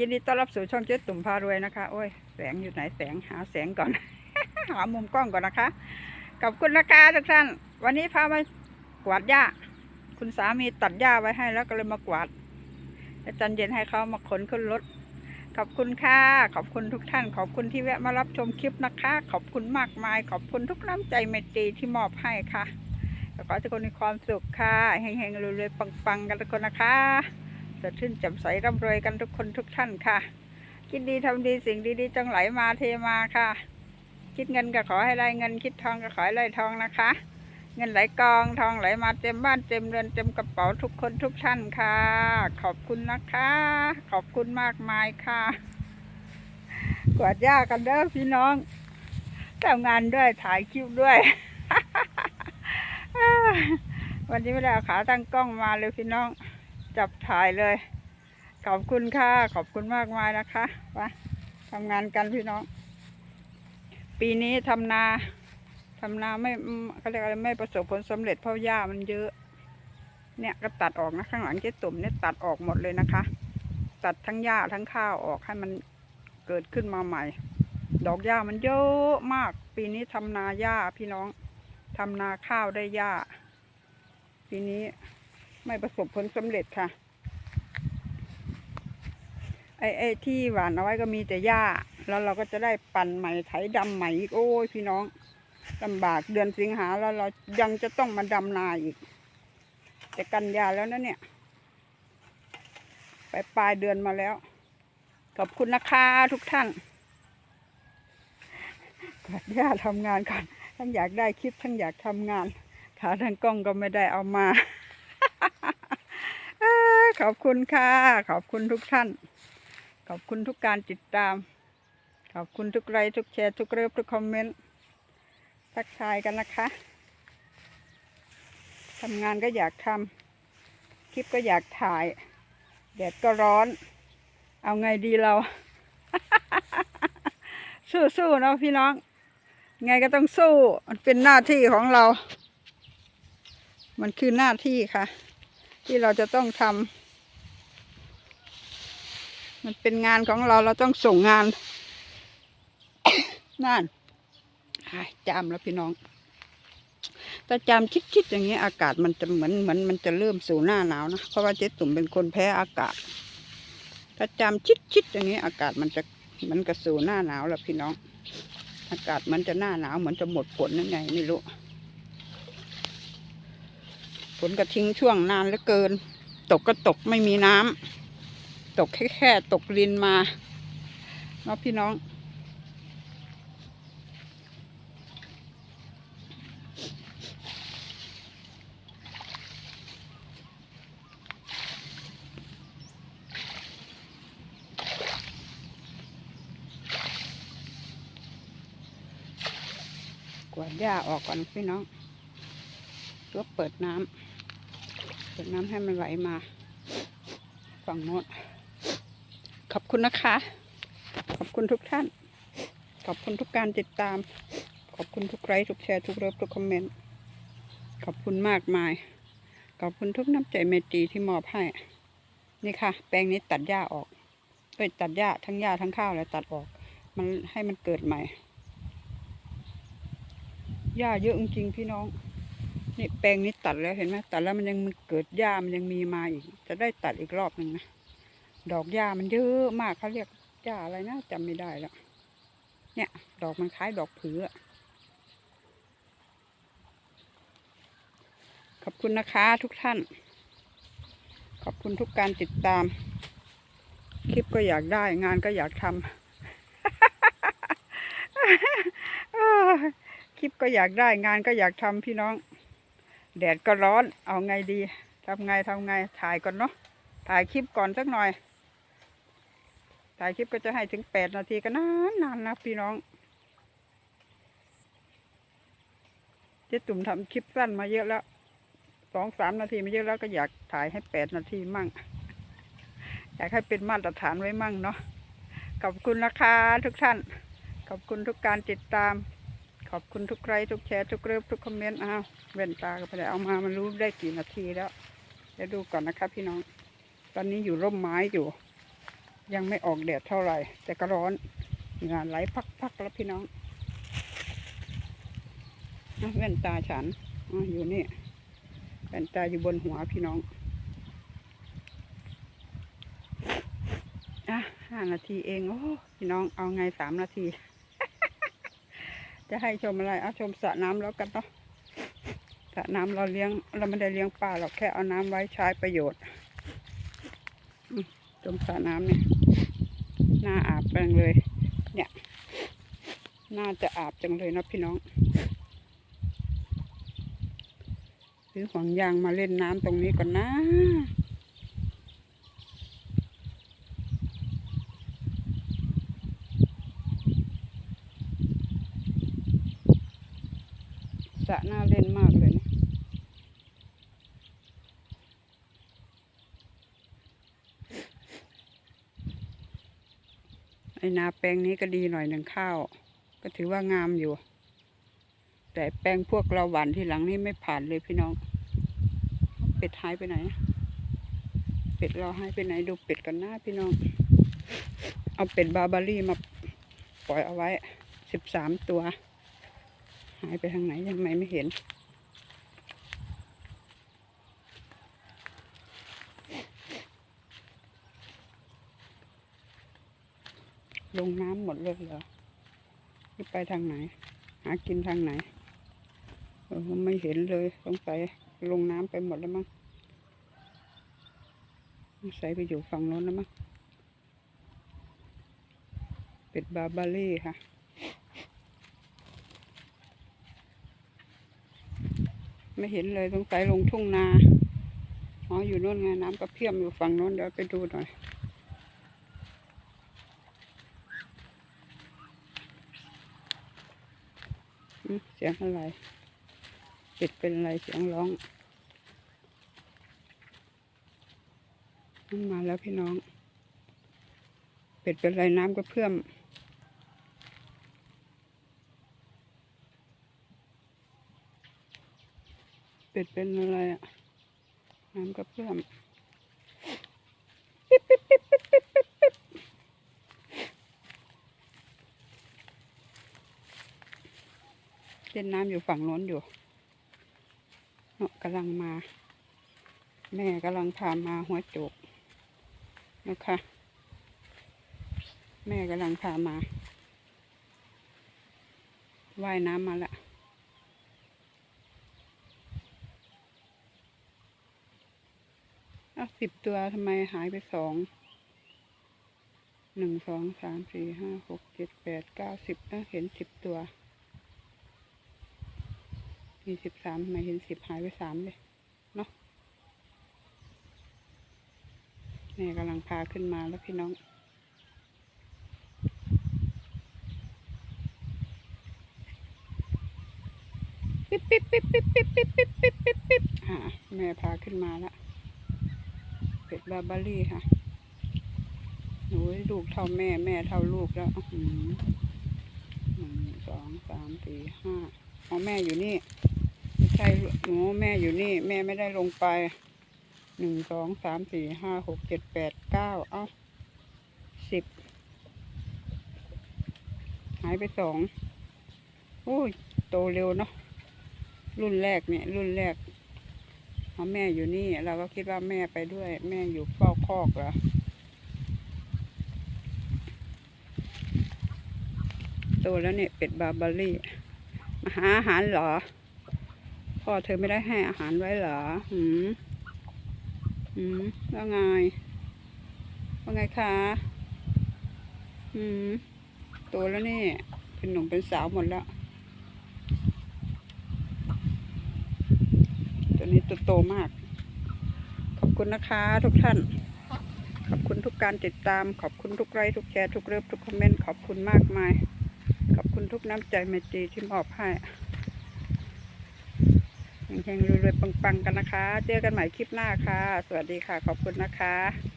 ยินดีต้อนรับสู่ช่องเจ๊ตุ่มพารวยนะคะ โอ้ย แสงอยู่ไหนแสงหาแสงก่อน หามุมกล้องก่อนนะคะขอบคุณนะคะทุกท่าน วันนี้พามากวาดหญ้า คุณสามีตัดหญ้าไว้ให้แล้วก็เลยมากวาดแล้วตอนเย็นให้เขามาขนขึ้นรถ ขอบคุณค่ะ ขอบคุณทุกท่าน ขอบคุณที่แวะมารับชมคลิปนะคะ ขอบคุณมากมาย ขอบคุณทุกน้ำใจเมตตีที่มอบให้ค่ะขอให้ทุกคนมีความสุขค่ะเฮงๆรวยๆปังๆกันทุกคนนะคะ สดชื่นแจ่มใสร่ำรวยกันทุกคนทุกท่านค่ะ คิดดีทำดีสิ่งดีๆจงไหลมาเทมาค่ะ คิดเงินก็ขอให้ได้เงินคิดทองก็ขอให้ได้ทองนะคะ เงินไหลกองทองไหลมาเต็มบ้านเต็มเรือนเต็มกระเป๋าทุกคนทุกท่านค่ะ ขอบคุณนะคะ ขอบคุณมากมายค่ะ กวาดหญ้ากันเด้อพี่น้องทำงานด้วยถ่ายคลิปด้วยวันนี้ไม่ได้เอาขาตั้งกล้องมาเลยพี่น้อง จับถ่ายเลย ขอบคุณค่ะ ขอบคุณมากมายนะคะไปทำงานกันพี่น้อง ปีนี้ทำนาทำนาไม่เขาเรียกอะไรไม่ประสบผลสำเร็จเพราะหญ้ามันเยอะ เนี่ยก็ตัดออกนะข้างหลังเจ๊ตุ่มเนี่ยตัดออกหมดเลยนะคะ ตัดทั้งหญ้าทั้งข้าวออกให้มันเกิดขึ้นมาใหม่ ดอกหญ้ามันเยอะมาก ปีนี้ทำนาหญ้าพี่น้องทำนาข้าวได้หญ้า ปีนี้ ไม่ประสบผลสำเร็จค่ะ ไอ้ไอ้ที่หวานเอาไว้ก็มีแต่หญ้า แล้วเราก็จะได้ปั่นใหม่ไถดำใหม่อีกโอ้ยพี่น้องลำบากเดือนสิงหาแล้วเรายังจะต้องมาดำนาอีกจะกันยาแล้วนะเนี่ย ไปปลายเดือนมาแล้ว ขอบคุณนะคะทุกท่านกอดย่าทำงานก่อนทั้งอยากได้คลิปทั้งอยากทำงานขาทางกล้องก็ไม่ได้เอามา ขอบคุณค่ะ ขอบคุณทุกท่าน ขอบคุณทุกการติดตาม ขอบคุณทุกไลค์ทุกแชร์ทุกเริฟทุกคอมเมนต์ทักทายกันนะคะทำงานก็อยากทำคลิปก็อยากถ่าย แดดก็ร้อน เอาไงดีเรา สู้ๆเนาะพี่น้อง ไงก็ต้องสู้ มันเป็นหน้าที่ของเรา มันคือหน้าที่ค่ะ ที่เราจะต้องทำ มันเป็นงานของเราเราต้องส่งงาน นั่นจามแล้วพี่น้องถ้าจามชิดๆอย่างนี้อากาศมันจะเหมือนเหมือนมันจะเริ่มสู่หน้าหนาวนะ เพราะว่าเจ๊ตุ่มเป็นคนแพ้อากาศ ถ้าจามชิดๆอย่างนี้อากาศมันจะมันกระสู่หน้าหนาวแล้วพี่น้อง อากาศมันจะหน้าหนาวเหมือนจะหมดฝนยังไงไม่รู้ฝนก็ทิ้งช่วงนานเหลือเกิน ตกก็ตกไม่มีน้ำ ตกแค่แค่ตกลินมาเนาะพี่น้องกวาดหญ้าออกก่อนพี่น้องแล้วเปิดน้ำเปิดน้ำให้มันไหลมา ฝั่งโน้น ขอบคุณนะคะ ขอบคุณทุกท่าน ขอบคุณทุกการติดตาม ขอบคุณทุกไลค์ทุกแชร์ทุกเลิฟทุกคอมเมนต์ ขอบคุณมากมาย ขอบคุณทุกน้ำใจเมตีที่มอบให้ นี่ค่ะ แปลงนี้ตัดหญ้าออกเอ้ยตัดหญ้าทั้งหญ้าทั้งข้าวเลยตัดออก มันให้มันเกิดใหม่ หญ้าเยอะจริงพี่น้องนี่แปลงนี้ตัดแล้วเห็นไหมตัดแล้วมันยังมันเกิดหญ้ามันยังมีมาอีก จะได้ตัดอีกรอบหนึ่งนะ ดอกหญ้ามันเยอะมากเขาเรียกหญ้าอะไรนะจำไม่ได้แล้วเนี่ย ดอกมันคล้ายดอกผือขอบคุณนะคะทุกท่าน ขอบคุณทุกการติดตาม คลิปก็อยากได้งานก็อยากทำคลิปก็อยากได้งานก็อยากทำพี่น้อง แดดก็ร้อนเอาไงดีทำไงทำไงถ่ายก่อนเนาะถ่ายคลิปก่อนสักหน่อย ถ่ายคลิปก็จะให้ถึงแปดนาทีก็นานนานนะพี่น้อง เจ๊ตุ่มทำคลิปสั้นมาเยอะแล้วสองสามนาทีมาเยอะแล้วก็อยากถ่ายให้แปดนาทีมั่ง อยากให้เป็นมาตรฐานไว้มั่งเนาะขอบคุณนะคะทุกท่าน ขอบคุณทุกการติดตาม ขอบคุณทุกไลค์ทุกแชร์ทุกเริฟทุกคอมเมนต์อ้าวเว้นตาก็ไปเอามามันรู้ได้กี่นาทีแล้วเดี๋ยวดูก่อนนะคะพี่น้อง ตอนนี้อยู่ร่มไม้อยู่ ยังไม่ออกแดดเท่าไหร่ แต่ก็ร้อนงานไหลพักๆแล้วพี่น้องอะแว่นตาฉันออยู่นี่แว่นตาอยู่บนหัวพี่น้องอะห้านาทีเองโอ้พี่น้องเอาไงสามนาที จะให้ชมอะไรเอาชมสระน้ำแล้วกันเนาะสระน้ำเราเลี้ยงเราไม่ได้เลี้ยงปลาเราแค่เอาน้ำไว้ใช้ประโยชน์ อืมสระน้ำเนี่ย หน้าอาบแปลงเลย เนี่ย น่าจะอาบจังเลยนะพี่น้องซื้อห่วงยางมาเล่นน้ำตรงนี้ก่อนนะสระน่าเล่นมากเลย นาแปลงนี้ก็ดีหน่อยหนึ่งข้าว ก็ถือว่างามอยู่ แต่แปลงพวกเราหวานที่หลังนี่ไม่ผ่านเลยพี่น้อง เป็ดหายไปไหน เป็ดเราหายไปไหนดูเป็ดกันหน้าพี่น้อง เอาเป็ดบาบารี่มาปล่อยเอาไว้สิบสามตัว หายไปทางไหนยังไงไม่เห็น ลงน้ำหมดเลยเหรอนี่ไปทางไหน หากินทางไหนเออไม่เห็นเลยสงสัยลงน้ำไปหมดแล้วมั้งสงสัยไปอยู่ฝั่งโน้นแล้วมั้งเป็ดบาบารี่ค่ะไม่เห็นเลยสงสัยลงทุ่งนา อ๋อ อยู่โน่นไงน้ำกระเพียมอยู่ฝั่งโน้นเดี๋ยวไปดูหน่อย เสียงอะไรเป็ดเป็นอะไรเสียงร้องมันมาแล้วพี่น้อง เป็ดเป็นไรน้ำกระเพื่อมเป็ดเป็นอะไรอะน้ำกระเพื่อมปิ๊บปิ๊บปิ๊บปิ๊บปิ๊บปิ๊บปิ๊บ เล่นน้ำอยู่ฝั่งโน้นอยู่เนาะกำลังมา แม่กำลังพามาหัวโจกนะคะ แม่กำลังพามาว่ายน้ำมาละอ้าสิบตัวทำไมหายไปสอง หนึ่งสองสามสี่ห้าหกเจ็ดแปดเก้าสิบเอ้าเห็นสิบตัว มีสิบสามทำไมเห็นสิบหายไปสามเลยเนาะแม่กำลังพาขึ้นมาแล้วพี่น้องปิ๊บปิ๊บปิ๊บปิ๊บปิ๊บปิ๊บปิ๊บปิ๊บปิ๊บปิ๊บอ่าแม่พาขึ้นมาแล้วเป็ดบาบารี่ค่ะหนูลูกเท่าแม่แม่เท่าลูกแล้วหนึ่งสองสามสี่ห้าอ๋อแม่อยู่นี่ ใช่หนูแม่อยู่นี่ แม่ไม่ได้ลงไปหนึ่งสองสามสี่ห้าหกเจ็ดแปดเก้าเอ้าสิบหายไปสองโอ้ยโตเร็วเนาะรุ่นแรกเนี่ย รุ่นแรกเพราะแม่อยู่นี่ เราก็คิดว่าแม่ไปด้วย แม่อยู่เฝ้าคอกเหรอโตแล้วเนี่ยเป็ดบาบารี่มาหาอาหารเหรอ พ่อเธอไม่ได้ให้อาหารไว้เหรอหืมหืมว่าไง ว่าไงคะหืมโตแล้วนี่ เป็นหนุ่มเป็นสาวหมดแล้ว ตัวนี้ตัวโตมาก ขอบคุณนะคะทุกท่าน ขอบคุณทุกการติดตาม ขอบคุณทุกไลค์ทุกแชร์ทุกเลิฟทุกคอมเมนต์ ขอบคุณมากมาย ขอบคุณทุกน้ำใจเมตตีที่มอบให้ แห่งๆรวยๆปังๆกันนะคะ เจอกันใหม่คลิปหน้าค่ะ สวัสดีค่ะ ขอบคุณนะคะ